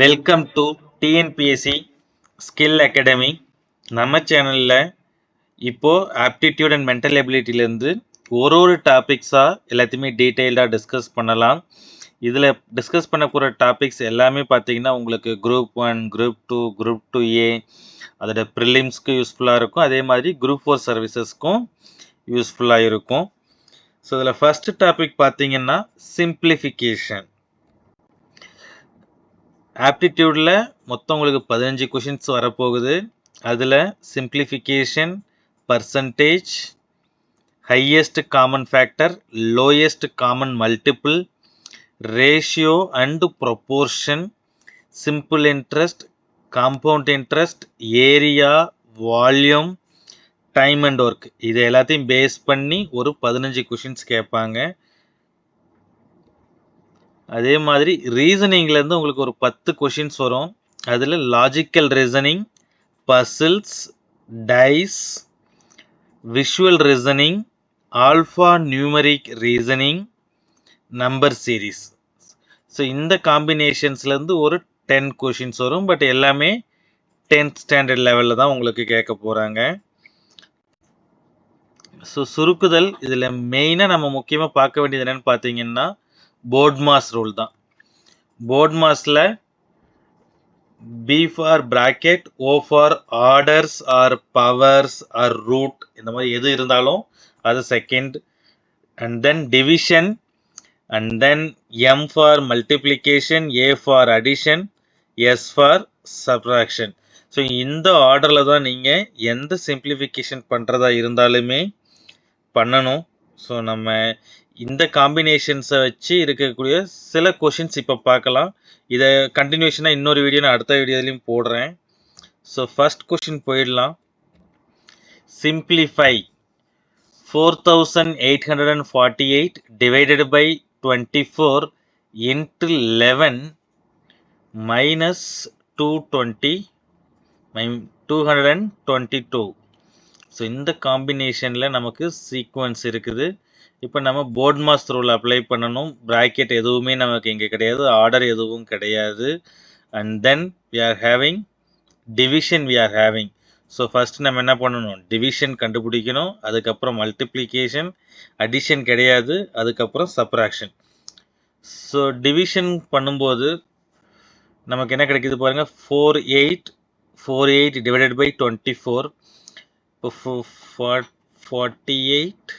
Welcome to TNPSC skill academy நம்ம சேனலில் இப்போது ஆப்டிடியூட் அண்ட் மென்டல் எபிலிட்டிலேருந்து ஒரு ஒரு டாபிக்ஸாக எல்லாத்தையுமே டீட்டெயில்டாக டிஸ்கஸ் பண்ணலாம். இதில் டிஸ்கஸ் பண்ண போகிற டாபிக்ஸ் எல்லாமே பார்த்தீங்கன்னா உங்களுக்கு group one group two group two A அதோட ப்ரிலிம்ஸ்க்கு யூஸ்ஃபுல்லாக இருக்கும். அதே மாதிரி குரூப் ஃபோர் சர்வீசஸ்க்கும் யூஸ்ஃபுல்லாக இருக்கும். ஸோ இதில் ஃபஸ்ட்டு டாபிக் பார்த்தீங்கன்னா சிம்பிளிஃபிகேஷன் ஆப்டிடியூடில் மொத்தம் உங்களுக்கு பதினஞ்சு கொஷின்ஸ் வரப்போகுது. அதில் simplification percentage highest common factor lowest common multiple ratio and proportion simple interest compound interest area volume time and work இது எல்லாத்தையும் பேஸ் பண்ணி ஒரு பதினஞ்சு கொஷின்ஸ் கேட்பாங்க. அதே மாதிரி ரீசனிங்லேருந்து உங்களுக்கு ஒரு பத்து கொஷின்ஸ் வரும். அதில் logical reasoning puzzles dice visual reasoning alpha numeric reasoning number series so இந்த காம்பினேஷன்ஸ்லேருந்து ஒரு டென் கொஷின்ஸ் வரும். பட் எல்லாமே டென்த் ஸ்டாண்டர்ட் லெவலில் தான் உங்களுக்கு கேட்க போகிறாங்க ஸோ சுருக்குதல். இதில் மெயினாக நம்ம முக்கியமாக பார்க்க வேண்டியது என்னென்னு பார்த்தீங்கன்னா போர்ட்மாஸ் ரூல் தான். போர்ட்மாஸில் B for bracket O for orders or powers or root இந்த மாதிரி எது இருந்தாலும் அது second and then division and then M for multiplication A for addition S for subtraction so இந்த ஆர்டரில் தான் நீங்கள் எந்த சிம்பிளிஃபிகேஷன் பண்ணுறதா இருந்தாலுமே பண்ணணும். ஸோ நம்ம இந்த காம்பினேஷன்ஸை வச்சு இருக்கக்கூடிய சில கொஷின்ஸ் இப்போ பார்க்கலாம். இதை கண்டினியூஷனாக இன்னொரு வீடியோ நான் அடுத்த வீடியோலையும் போடுறேன். ஸோ ஃபஸ்ட் கொஷின் போயிடலாம். Simplify four thousand eight hundred and forty eight divided by twenty four into eleven minus two twenty my two hundred and twenty two so இந்த காம்பினேஷனில் நமக்கு சீக்வன்ஸ் இருக்குது. இப்போ நம்ம போர்ட் மாஸ் ரூல் அப்ளை பண்ணணும். Bracket எதுவுமே நமக்கு இங்கே கிடையாது. ஆர்டர் எதுவும் கிடையாது. And then we are having division we are having so first நம்ம என்ன பண்ணணும்? டிவிஷன் கண்டுபிடிக்கணும். அதுக்கப்புறம் மல்டிப்ளிகேஷன் அடிஷன் கிடையாது. அதுக்கப்புறம் சப்ராக்ஷன் ஸோ டிவிஷன் பண்ணும்போது நமக்கு என்ன கிடைக்கிது பாருங்கள் four eight four eight divided by twenty four இப்போ forty eight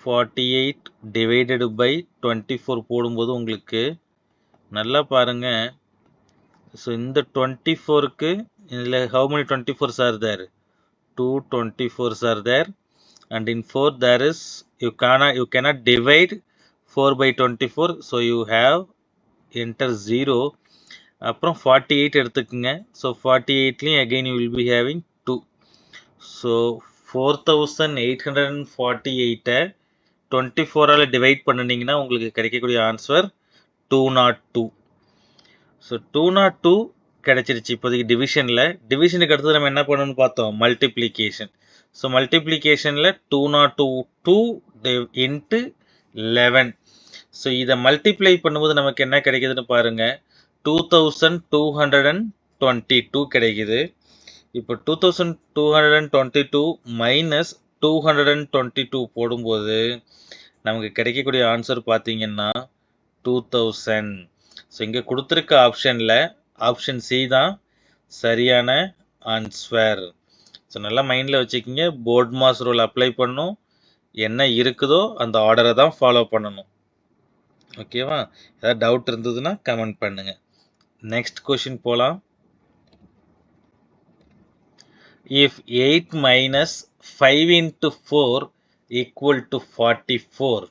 forty eight divided by twenty four போடும்போது உங்களுக்கு நல்லா பாருங்கள் ஸோ இந்த டுவெண்ட்டி ஃபோருக்கு இதில் how many twenty fours are there two twenty fours are there and in four there is you can you cannot divide four by twenty four so you have enter zero அப்புறம் forty eight எடுத்துக்கோங்க. So forty எயிட்லேயும் again you will be having two so four thousand eight hundred and forty எயிட்டை twenty ஃபோரால் divide பண்ணினீங்கன்னா உங்களுக்கு கிடைக்கக்கூடிய answer two not two so two not two கிடைச்சிருச்சு இப்போதைக்கு டிவிஷனில் டிவிஷனுக்கு அடுத்தது நம்ம என்ன பண்ணணும்னு பார்த்தோம்? Multiplication so மல்டிப்ளிகேஷனில் two not two two into eleven so இதை மல்டிப்ளை பண்ணும்போது நமக்கு என்ன கிடைக்குதுன்னு பாருங்கள் two thousand two hundred and twenty two கிடைக்குது. இப்போ two thousand two hundred and twenty two minus two hundred and twenty two போடும்போது நமக்கு கிடைக்கக்கூடிய ஆன்சர் பார்த்தீங்கன்னா டூ தௌசண்ட் ஸோ இங்கே கொடுத்துருக்க ஆப்ஷனில் ஆப்ஷன் சி தான் சரியான ஆன்ஸ்வர் ஸோ நல்லா மைண்டில் வச்சுக்கிங்க. போர்ட் மாஸ் ரூல் அப்ளை பண்ணும். என்ன இருக்குதோ அந்த ஆர்டரை தான் ஃபாலோ பண்ணணும். ஓகேவா ஏதாவது டவுட் இருந்ததுன்னா கமெண்ட் பண்ணுங்கள் நெக்ஸ்ட் கொஷின் போகலாம் if eight minus five into four equal to forty four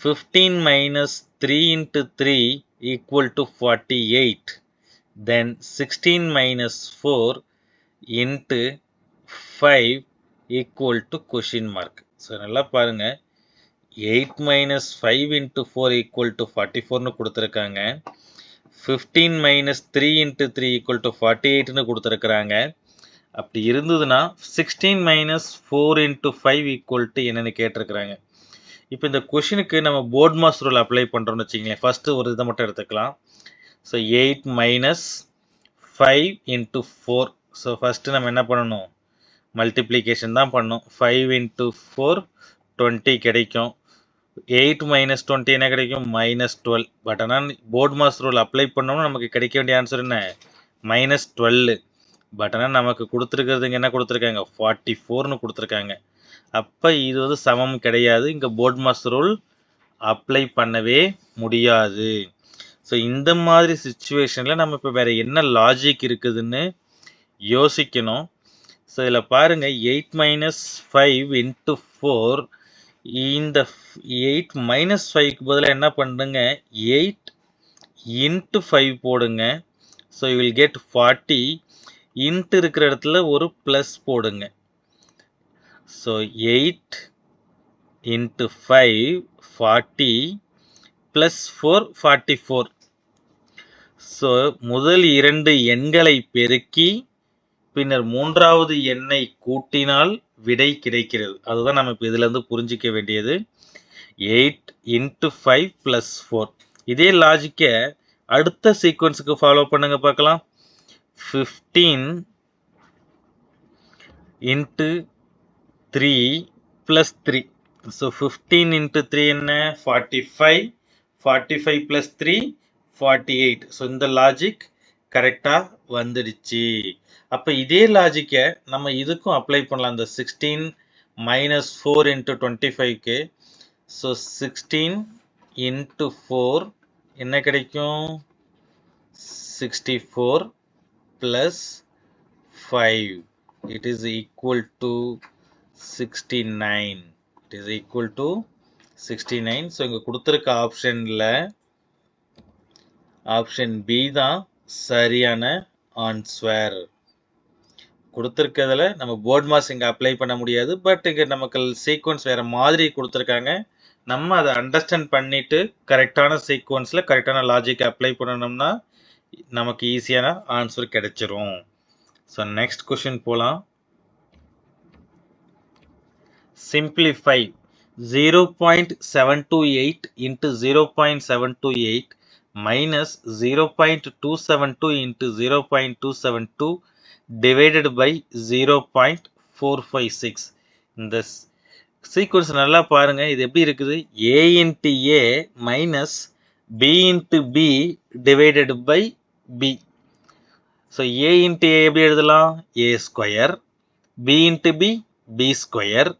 fifteen minus three into three equal to Then eight then sixteen minus four into five equal to question mark so நல்லா பாருங்கள் eight minus five into four equal to forty ஃபோர்னு கொடுத்துருக்காங்க. Fifteen minus three into three equal to forty எயிட்னு கொடுத்துருக்குறாங்க. அப்படி இருந்ததுன்னா sixteen minus four into five equal to என்னென்னு கேட்டிருக்கிறாங்க. இப்போ இந்த கொஷினுக்கு நம்ம போர்ட் மாஸ் ரூல் அப்ளை பண்ணுறோம்னு வச்சிங்களேன் ஃபஸ்ட்டு ஒரு இதை மட்டும் எடுத்துக்கலாம். So eight minus five into four so first நம்ம என்ன பண்ணணும்? மல்டிப்ளிகேஷன் தான் பண்ணணும். ஃபைவ் இன்ட்டு ஃபோர் டுவெண்ட்டி கிடைக்கும். எயிட் மைனஸ் டுவெண்ட்டி என்ன கிடைக்கும்? மைனஸ் டுவெல் பட் ஆனால் போர்ட் மாஸ் ரூல் அப்ளை பண்ணோம்னா நமக்கு கிடைக்க வேண்டிய ஆன்சர் என்ன? மைனஸ் டுவெல் பட் ஆனால் நமக்கு கொடுத்துருக்கிறதுங்க என்ன கொடுத்துருக்காங்க? ஃபார்ட்டி ஃபோர்னு கொடுத்துருக்காங்க. அப்போ இது வந்து சமம் கிடையாது. இங்கே போர்ட் மாஸ் ரூல் அப்ளை பண்ணவே முடியாது. ஸோ இந்த மாதிரி சுச்சுவேஷனில் நம்ம இப்போ வேறு என்ன லாஜிக் இருக்குதுன்னு யோசிக்கணும். ஸோ இதில் பாருங்கள் eight minus five into four இந்த எயிட் மைனஸ் ஃபைவ்க்கு பதிலாக என்ன பண்ணுங்க? எயிட் இன்ட்டு ஃபைவ் போடுங்க. So you will get forty into இருக்கிற இடத்துல ஒரு ப்ளஸ் போடுங்க. So eight into five forty plus four forty four so முதல் இரண்டு எண்களை பெருக்கி பின்னர் மூன்றாவது எண்ணை கூட்டினால் விடை கிடைக்கிறது. அதுதான் நம்ம இப்போ இதுலேருந்து புரிஞ்சிக்க வேண்டியது. Eight into five plus four இதே லாஜிக்கை அடுத்த சீக்வன்ஸுக்கு ஃபாலோ பண்ணுங்க பார்க்கலாம். Fifteen into three plus three so fifteen into three என்ன? Forty five forty five plus three forty eight so இந்த லாஜிக் கரெக்டாக வந்துடுச்சு. அப்போ இதே லாஜிக்கை நம்ம இதுக்கும் அப்ளை பண்ணலாம். இந்த sixteen minus four into twenty ஃபைவ்க்கு ஸோ சிக்ஸ்டீன் இன்ட்டு ஃபோர் என்ன கிடைக்கும்? Sixty four plus five it is equal to sixty nine it is equal to sixty nine so இங்கே கொடுத்துருக்க ஆப்ஷனில் ஆப்ஷன் பி தான் சரியான ஆன்ஸ்வர் கொடுத்துருக்கிறதுல நம்ம போர்ட் மாஸ் இங்கே அப்ளை பண்ண முடியாது. பட் இங்கே நமக்கு சீக்வன்ஸ் வேறு மாதிரி கொடுத்துருக்காங்க. நம்ம அதை அண்டர்ஸ்டாண்ட் பண்ணிவிட்டு கரெக்டான சீக்வன்ஸில் கரெக்டான லாஜிக் அப்ளை பண்ணணும்னா நமக்கு ஈஸியான ஆன்சர் கிடைச்சிரும். ஸோ நெக்ஸ்ட் கொஷின் போகலாம் simplify zero point seven two eight into zero point seven two eight minus zero point two seven two into zero point two seven two divided by zero point four five six இந்த sequence நல்லா பாருங்க. இது எப்படி இருக்குது? A into A minus B into B divided by B so A into A எப்படி எழுதலாம்? A square B into B B square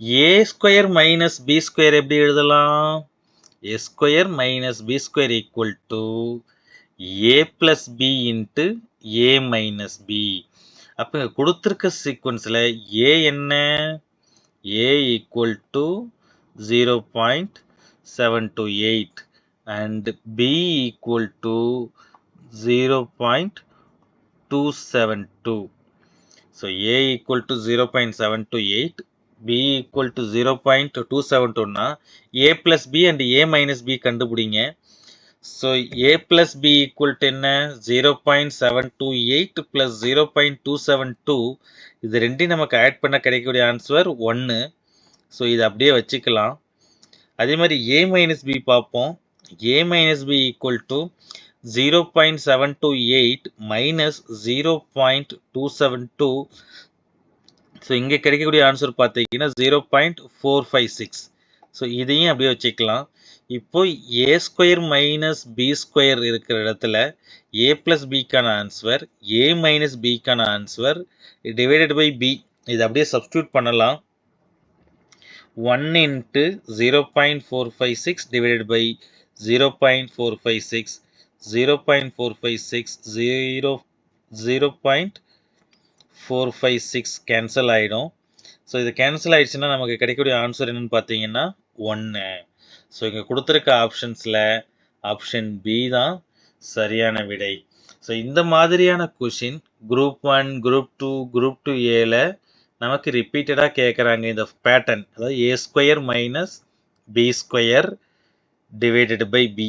A square minus B square எப்படி எழுதலாம்? A square minus B square equal to A plus B into A minus B அப்போ இங்கே கொடுத்துருக்க சீக்வன்ஸில் A என்ன? A equal to zero point seven two eight and B equal to zero point two seven two so A equal to zero point seven two eight B equal to zero point two seven டூனா A plus B and A minus கண்டுபிடிங்க. So A plus B equal to என்ன? Zero point seven two eight plus zero point two seven two இது ரெண்டையும் நமக்கு add பண்ண கிடைக்கக்கூடிய answer ஒன்று so இதை அப்படியே வச்சுக்கலாம். அதே மாதிரி ஏ மைனஸ் பி பார்ப்போம். A minus B equal to zero point seven two eight minus zero point two seven two so இங்கே கிடைக்கக்கூடிய ஆன்சர் பார்த்தீங்கன்னா zero point four five six so இதையும் அப்படியே வச்சுக்கலாம். இப்போ A square minus B square இருக்கிற இடத்துல ஏ ப்ளஸ் பிக்கான ஆன்சர் ஏ மைனஸ் பிக்கான ஆன்சர் டிவைடட் பை பி இது அப்படியே சப்ஸ்டியூட் பண்ணலாம். One into zero point four five six divided by zero point four five six zero point four five six zero zero point four five six cancel ஆகிடும் so இது cancel ஆகிடுச்சுன்னா நமக்கு கிடைக்கக்கூடிய answer என்னென்னு பார்த்தீங்கன்னா ஒன்று ஸோ இங்கே கொடுத்துருக்க ஆப்ஷன்ஸில் ஆப்ஷன் பி தான் சரியான விடை. ஸோ இந்த மாதிரியான question group one group two group two ஏல நமக்கு ரிப்பீட்டடாக கேட்குறாங்க இந்த பேட்டர்ன் அதாவது A square minus B square divided by B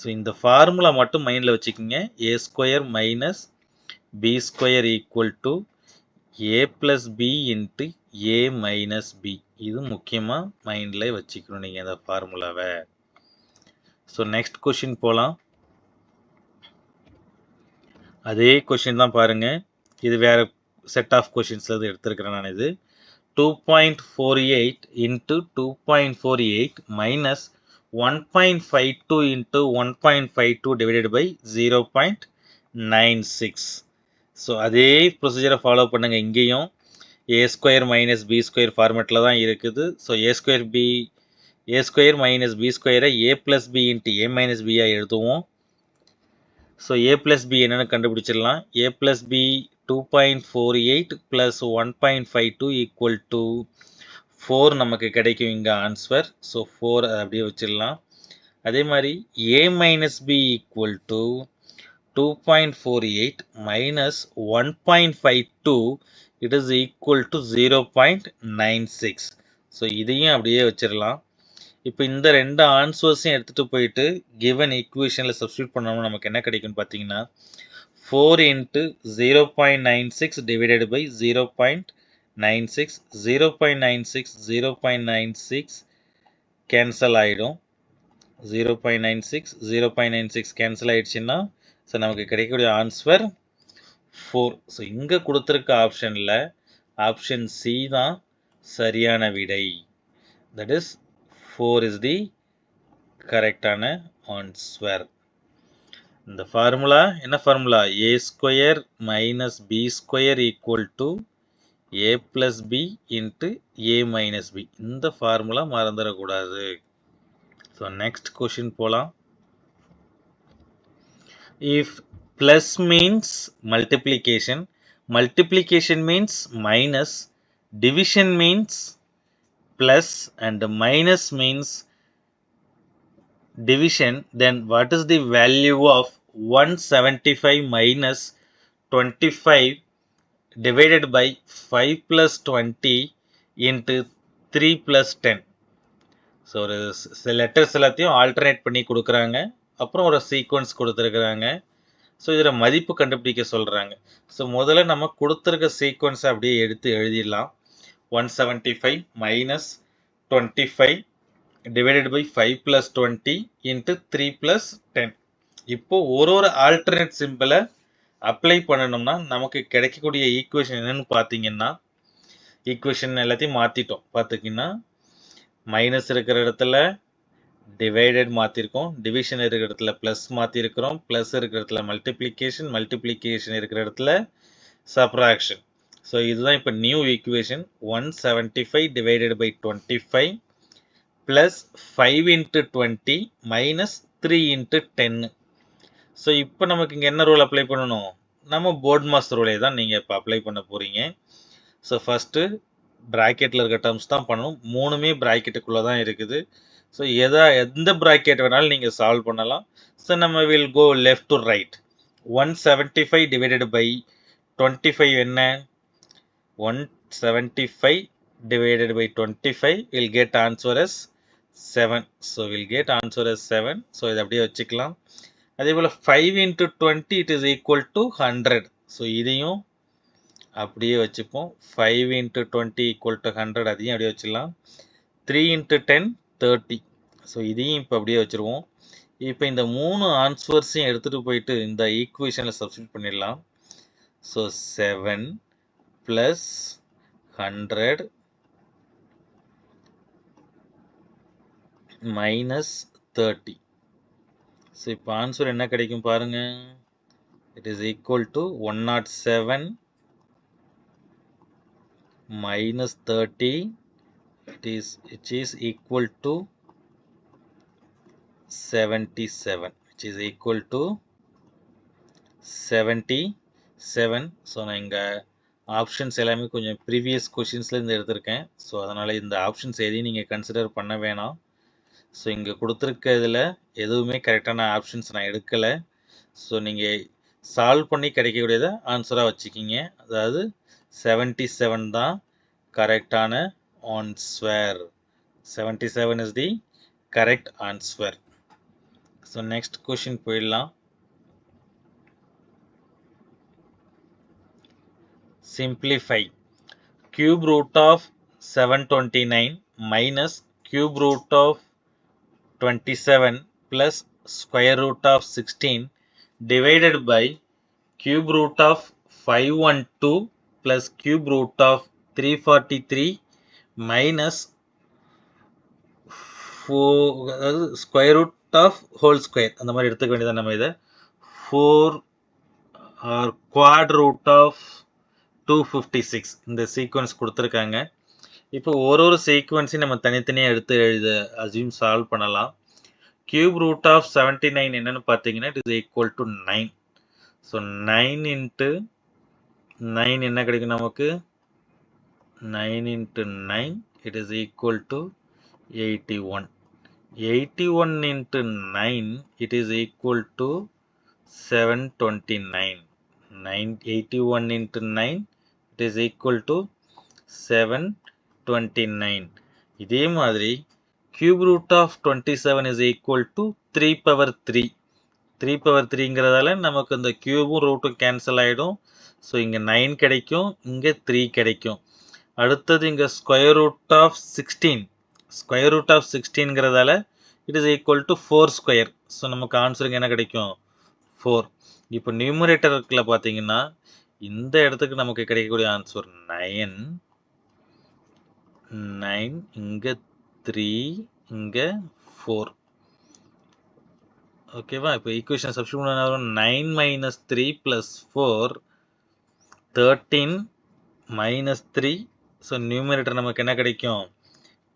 so இந்த ஃபார்முலா மட்டும் மைண்டில் வச்சுக்கோங்க. A square minus B square equal to A plus B into A minus B இது முக்கியமாக மைண்டில் வச்சுக்கணும் நீங்கள் இந்த ஃபார்முலாவை ஸோ நெக்ஸ்ட் கொஷின் போகலாம் அதே கொஷின் தான் பாருங்க. இது வேறு செட் ஆஃப் கொஷின்ஸ்ல இருந்து எடுத்திருக்கிறேன் நான் இது. Two point four eight into two point four eight minus one point five two into one point five two divided by zero point nine six so அதே ப்ரொசீஜரை ஃபாலோ பண்ணுங்கள் இங்கேயும். A square minus B square ஃபார்மேட்டில் தான் இருக்குது. So A square B A square minus B ஸ்கொயரை A plus B into A minus பியாக எழுதுவோம். So A plus B என்னென்னு கண்டுபிடிச்சிடலாம். A plus B two point four eight plus one point five two equal to four நமக்கு கிடைக்கும் இங்கே answer so four அப்படியே வச்சிடலாம். அதே மாதிரி A minus B equal to two point four eight minus one point five two it is equal to zero point nine six so இதையும் அப்படியே வச்சிடலாம். இப்போ இந்த ரெண்டு ஆன்சர்ஸையும் எடுத்துகிட்டு போயிட்டு கிவன் ஈக்குவேஷனில் சப்ஸ்டியூட் பண்ணோம்னா நமக்கு என்ன கிடைக்கும்னு பார்த்தீங்கன்னா four into zero point nine six divided by zero point nine six zero point nine six zero point nine six cancel ஆகிடும் zero point nine six zero point nine six cancel ஆகிடுச்சுன்னா so நமக்கு கிடைக்கக்கூடிய answer four so இங்கே கொடுத்துருக்க ஆப்ஷனில் option C தான் சரியான விடை. That is four is the கரெக்டான ஆன்ஸ்வர் இந்த ஃபார்முலா என்ன formula A square minus B square equal to A plus B into A minus B இந்த ஃபார்முலா மறந்துடக்கூடாது ஸோ நெக்ஸ்ட் கொஷின் போகலாம் if plus means multiplication multiplication means minus division means plus and minus means division then what is the value of 175 minus 25 divided by 5 plus 20 into 3 plus 10 so ஒரு letters எல்லாத்தையும் alternate பண்ணி கொடுக்குறாங்க. அப்புறம் ஒரு sequence கொடுத்துருக்குறாங்க. So இதில் மதிப்பு கண்டுபிடிக்க சொல்கிறாங்க ஸோ முதல்ல நம்ம கொடுத்துருக்க சீக்வன்ஸை அப்படியே எடுத்து எழுதிடலாம். One seventy five minus twenty five divided by five plus twenty into three plus ten இப்போது ஒரு ஒரு ஆல்டர்னேட் சிம்பிளை அப்ளை பண்ணணும்னா நமக்கு கிடைக்கக்கூடிய ஈக்குவேஷன் என்னன்னு பார்த்தீங்கன்னா ஈக்குவேஷன் எல்லாத்தையும் மாற்றிட்டோம் பார்த்துக்கிங்கன்னா மைனஸ் இருக்கிற இடத்துல டிவைடட் மாற்றிருக்கோம் டிவிஷன் இருக்கிற இடத்துல ப்ளஸ் மாற்றிருக்கிறோம் ப்ளஸ் இருக்கிற இடத்துல மல்டிப்ளிகேஷன் மல்டிப்ளிகேஷன் இருக்கிற இடத்துல சப்ராக்ஷன் ஸோ இதுதான் இப்போ new equation one seventy five divided by twenty five plus five into twenty minus three into ten so இப்போ நமக்கு இங்கே என்ன ரூல் அப்ளை பண்ணணும்? நம்ம போர்ட் மாஸ்டர் ரூலே தான் நீங்கள் இப்போ அப்ளை பண்ண போகிறீங்க ஸோ ஃபஸ்ட்டு ப்ராக்கெட்டில் இருக்க டேர்ம்ஸ் தான் பண்ணணும். மூணுமே ப்ராக்கெட்டுக்குள்ளே தான் இருக்குது. ஸோ எதா எந்த ப்ராக்கெட் வேணாலும் நீங்கள் சால்வ் பண்ணலாம். ஸோ நம்ம will go left to right one seventy five divided by twenty five என்ன? One seventy five divided by twenty five will get answer as seven so will get answer as seven so இதை அப்படியே வச்சுக்கலாம். அதே போல் five into twenty it is equal to hundred so இதையும் அப்படியே வச்சுப்போம். Five into twenty equal to hundred அதையும் அப்படியே வச்சிடலாம். Three into ten thirty so இதையும் இப்போ அப்படியே வச்சுருவோம். இப்போ இந்த மூணு ஆன்சர்ஸையும் எடுத்துகிட்டு போயிட்டு இந்த ஈக்குவேஷனில் சப்ஸ்டியூட் பண்ணிடலாம். So seven plus hundred minus thirty so இப்போ ஆன்சர் என்ன கிடைக்கும் பாருங்க. It is equal to one naught seven minus thirty it is equal is equal to 77 which is equal to 77 so நான் இங்கே ஆப்ஷன்ஸ் எல்லாமே கொஞ்சம் ப்ரீவியஸ் கொஷின்ஸ்லேருந்து எடுத்திருக்கேன். ஸோ அதனால் இந்த ஆப்ஷன்ஸ் எதையும் நீங்கள் கன்சிடர் பண்ண வேணாம். ஸோ இங்கே கொடுத்துருக்க இதில் எதுவுமே கரெக்டான ஆப்ஷன்ஸ் நான் எடுக்கலை. ஸோ நீங்கள் சால்வ் பண்ணி கிடைக்கக்கூடியதை ஆன்சராக வச்சுக்கிங்க. அதாவது செவன்ட்டி செவன் தான் கரெக்டான answer seventy seven is the correct answer so next question போயிடலாம். Simplify. Cube root of 729 minus cube root of 27 plus square root of 16 divided by cube root of 512 plus cube root of 343 minus 4 அதாவது square root of whole square அந்த மாதிரி எடுத்துக்க வேண்டியதான் நம்ம இதை. Four or quad root of two fifty six இந்த sequence கொடுத்துருக்காங்க. இப்போ ஒரு ஒரு சீக்வன்ஸையும் நம்ம தனித்தனியாக எடுத்து எழுத அசியூம் சால்வ் பண்ணலாம். Cube root of seventy nine என்னென்னு பார்த்தீங்கன்னா it is equal to nine so nine into nine என்ன கிடைக்கும் நமக்கு? Nine into nine it is equal to eighty one eighty one into nine it is equal to seven twenty nine nine eighty one into nine it is equal to seven twenty nine இதே மாதிரி cube root of twenty seven is equal to three power three three power த்ரீங்கிறதால நமக்கு இந்த கியூபும் ரூட்டும் cancel ஆகிடும் so இங்கே nine கிடைக்கும் இங்கே த்ரீ கிடைக்கும். அடுத்தது இங்கே square root of sixteen square root of சிக்ஸ்டீன்கிறதால it is equal to four square so நமக்கு ஆன்சருக்கு என்ன கிடைக்கும்? ஃபோர் இப்போ நியூமரேட்டருக்குள்ள பார்த்தீங்கன்னா இந்த இடத்துக்கு நமக்கு கிடைக்கக்கூடிய ஆன்சர் நைன் நைன் இங்கே த்ரீ இங்கே ஃபோர். ஓகேவா இப்போ ஈக்குவேஷன் சப்ஸ்டியூட் பண்ண வரும்? Nine minus three plus four thirteen minus three so numerator நமக்கு என்ன கிடைக்கும்?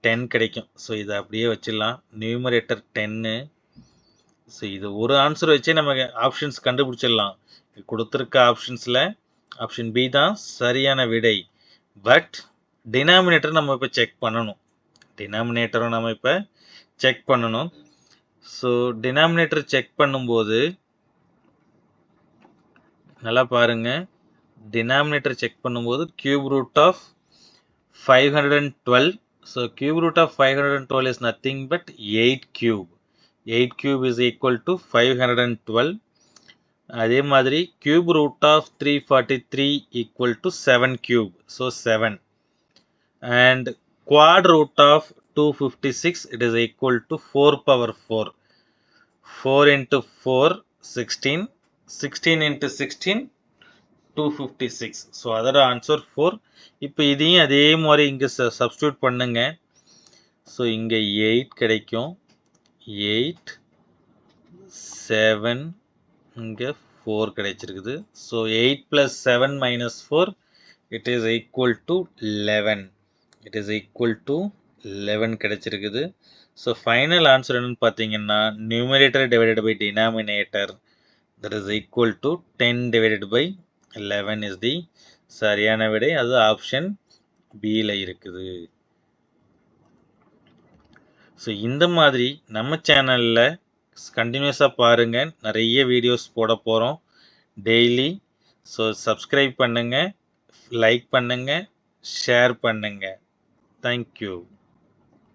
டென் கிடைக்கும். ஸோ இதை அப்படியே வச்சிடலாம். நியூமரேட்டர் டென்னு ஸோ இது ஒரு ஆன்சர் வச்சே நம்ம ஆப்ஷன்ஸ் கண்டுபிடிச்சிடலாம். கொடுத்துருக்க ஆப்ஷன்ஸில் ஆப்ஷன் பி தான் சரியான விடை. பட் டினாமினேட்டர் நம்ம இப்போ செக் பண்ணணும். டினாமினேட்டரும் நம்ம இப்போ செக் பண்ணணும். ஸோ டினாமினேட்டர் செக் பண்ணும்போது நல்லா பாருங்க. டினாமினேட்டர் செக் பண்ணும்போது cube root of five hundred and twelve so cube root of five hundred and twelve is nothing but eight cube eight cube is equal to five hundred and twelve அதே மாதிரி cube root of three forty three equal to seven cube so seven and quad root of two fifty six it is equal power four power four four into four sixteen sixteen into sixteen two fifty six so அதோட answer four இப்போ இதையும் அதே மாதிரி இங்கே substitute பண்ணுங்க. So இங்கே eight கிடைக்கும். Eight seven இங்கே ஃபோர் கிடைச்சிருக்குது. So eight plus seven minus four it is equal to eleven it is equal to eleven கிடைச்சிருக்குது. ஸோ ஃபைனல் ஆன்சர் என்னன்னு பார்த்தீங்கன்னா numerator divided by denominator that is equal to ten divided by eleven is the சரியான விடை. அது option பியில் இருக்குது. So இந்த மாதிரி நம்ம சேனலில் கண்டினியூஸாக பாருங்கள் நிறைய வீடியோஸ் போட போகிறோம் டெய்லி ஸோ சப்ஸ்கிரைப் பண்ணுங்கள் லைக் பண்ணுங்கள் ஷேர் பண்ணுங்கள் Thank you.